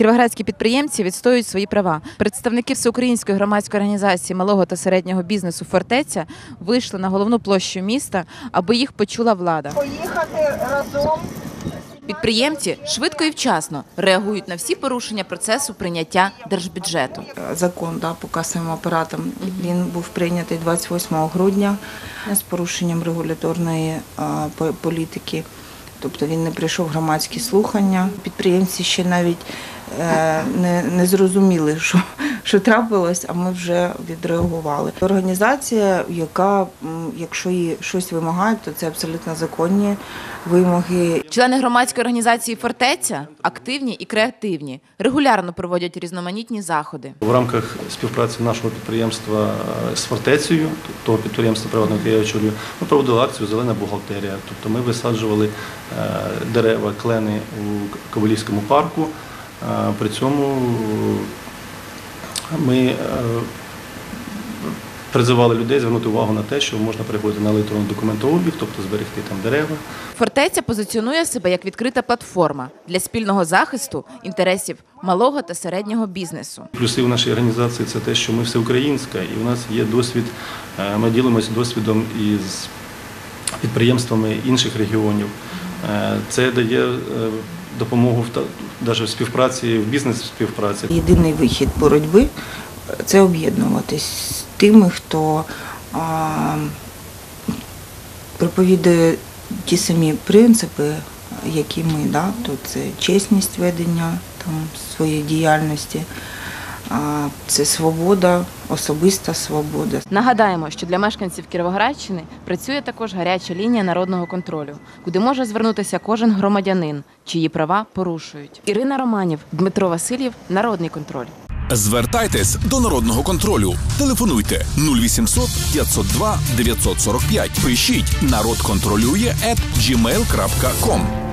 Кіровоградські підприємці відстоюють свої права. Представники всеукраїнської громадської організації малого та середнього бізнесу Фортеця вийшли на головну площу міста, аби їх почула влада. поїхати разом. Підприємці швидко і вчасно реагують на всі порушення процесу прийняття держбюджету. Закон да, по касовим апаратам він був прийнятий 28 грудня з порушенням регуляторної політики. Тобто він не прийшов громадські слухання. Підприємці ще навіть е, не, не зрозуміли, що, що трапилось, а ми вже відреагували. Організація, яка, якщо їй щось вимагає, то це абсолютно законні вимоги. Члени громадської організації Фортеця активні і креативні, регулярно проводять різноманітні заходи. В рамках співпраці нашого підприємства е, з фортецею, того підприємства приватного я очолюю, ми проводили акцію Зелена бухгалтерія. Тобто ми висаджували е, дерева, клени у Ковалівському парку. При цьому ми е, призивали людей звернути увагу на те, що можна переходити на електронний документообіг, тобто зберегти там дерева. Фортеця позиціонує себе як відкрита платформа для спільного захисту інтересів малого та середнього бізнесу. Плюси в нашій організації це те, що ми всеукраїнська, і у нас є досвід. е, Ми ділимося досвідом із підприємствами інших регіонів. Е, Це дає допомогу навіть в співпраці, в бізнес-співпраці. Єдиний вихід боротьби це об'єднуватись з тими, хто проповідує ті самі принципи, які ми, да? то це чесність ведення там, своєї діяльності, це свобода, особиста свобода. Нагадаємо, що для мешканців Кіровоградщини працює також гаряча лінія народного контролю, куди може звернутися кожен громадянин, чиї права порушують. Ірина Романів, Дмитро Васильєв, Народний контроль. Звертайтесь до народного контролю. Телефонуйте 0800 502 945. Пишіть народ контролює at gmail.com.